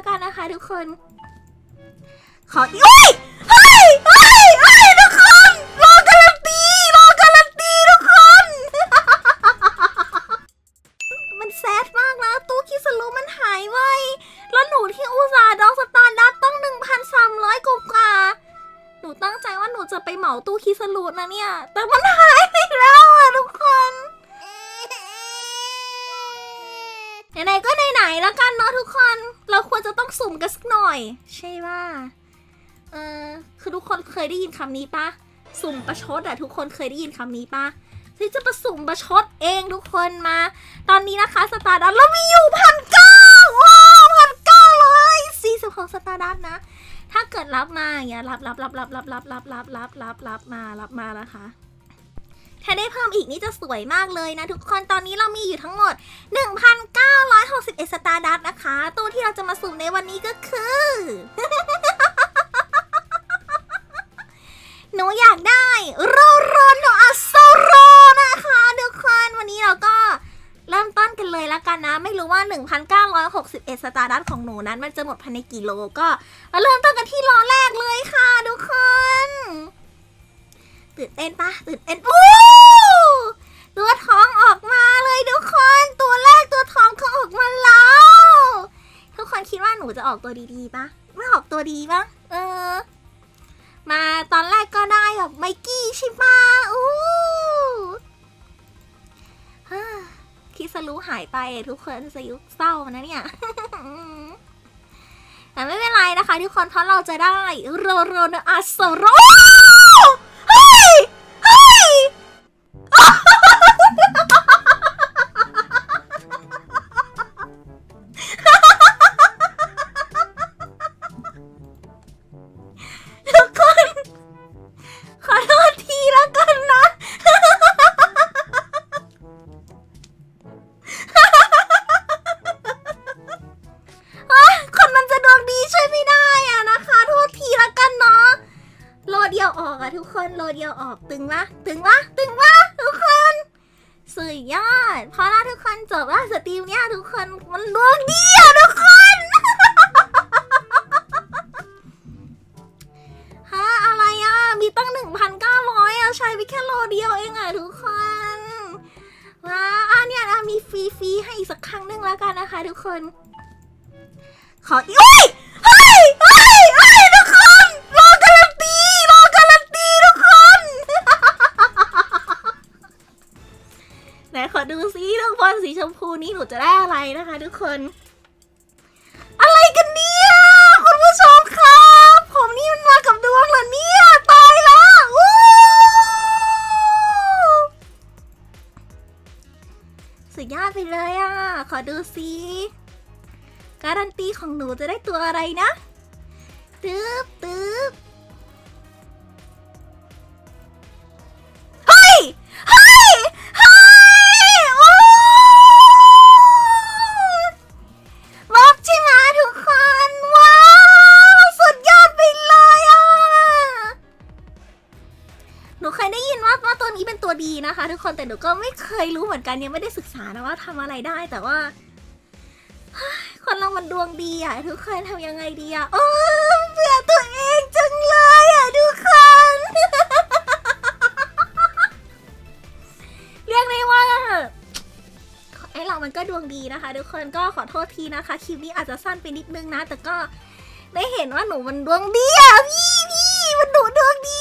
แล้วกันนะคะทุกคน ขออุ้ยเฮ้ยเฮ้ยเฮ้ยทุกคนรอการันตีรอการันตีทุกคน มันแซดมากนะ ตู้คิสลูมันหายไวแล้วหนูที่อุตส่าห์ดองสตาร์ดัตต้อง 1,300กว่ากว่าหนูตั้งใจว่าหนูจะไปเหมาตู้คิสลูนะเนี่ย แต่มันหายไปแล้วอะทุกคนไหนๆก็ไหนๆแล้วกันเนาะทุกคน สุ่มกันสักหน่อย ใช่ว่าเออคือทุกคนเคยได้ยินคำนี้ปะสุ่มประชดอะทุกคนเคยได้ยินคำนี้ปะที่จะประสุ่มประชดเองทุกคนมา ตอนนี้นะคะสตาร์ดัตเรามีอยู่พันเก้าว้าวพันเก้าร้อยสี่สิบของสตาร์ดัตนะ ถ้าเกิดรับมาอย่างเงี้ยรับรับรับรับรับรับรับรับรับรับรับมารับมานะคะ ถ้าได้เพิ่มอีกนี่จะสวยมากเลยนะทุกคนตอนนี้เรามีอยู่ทั้งหมด 1,961 สตาร์ดัตนะคะตู้ที่เราจะมาสุ่มในวันนี้ก็คือ หนูอยากได้โรโรโนอัสโซโรนะคะทุกคนวันนี้เราก็เริ่มต้นกันเลยละกันนะ ไม่รู้ว่า 1,961 สตาร์ดัตของหนูนั้น มันจะหมดภายในกี่โลก็ เริ่มต้นกันที่ล้อแรก จะออกตัวดีๆปะไม่ออกตัวดีปะเออ มาตอนแรกก็ได้แบบไมกี้ใช่ปะอู้ฮ่าคิสรู้หายไปทุกคนสยุกเศร้านะเนี่ยแต่ไม่เป็นไรนะคะทุกคนเพราะเราจะได้โรโรนอาสโร ทุกคนโลเดียวออกตึงปะตึงปะตึงปะทุกคน สุดยอดเพราะถ้าทุกคนจบว่าสตรีมเนี่ยทุกคนมันดวงดีอะทุกคนฮะอะไรอะมีตั้งหนึ่งพันเก้าร้อยอะใช้ไปแค่โลเดียวเองอะทุกคนว้าอะเนี่ยนะมีฟรีๆให้อีกสักครั้งหนึ่งแล้วกันนะคะ ทุกคน ขออีกเฮ้ยเฮ้ย ไหนขอดูซิทุกคนสีชมพูนี้หนูจะได้อะไรนะคะ ทุกคน อะไรกันเนี่ยคุณผู้ชมครับผมนี่มันมากับดวงเหรอเนี่ยตายละวู้สุดยอดไปเลยอะ ขอดูซิการันตีของหนูจะได้ตัวอะไรนะตึ๊บตึ๊บ ว่าว่าตัวนี้เป็นตัวดีนะคะ ทุกคนแต่หนูก็ไม่เคยรู้เหมือนกันยังไม่ได้ศึกษานะว่าทำอะไรได้แต่ว่า คนเรามันดวงดีอะทุกคนทำยังไงดีอะโอ้เบื่อตัวเองจังเลยอะทุกคนเรียกได้ว่าไอเรามันก็ดวงดีนะคะ ทุกคนก็ขอโทษทีนะคะคลิปนี้อาจจะสั้นไปนิดนึงนะ แต่ก็ได้เห็นว่าหนูมันดวงดีอะพี่พี่มันหนูดวงดี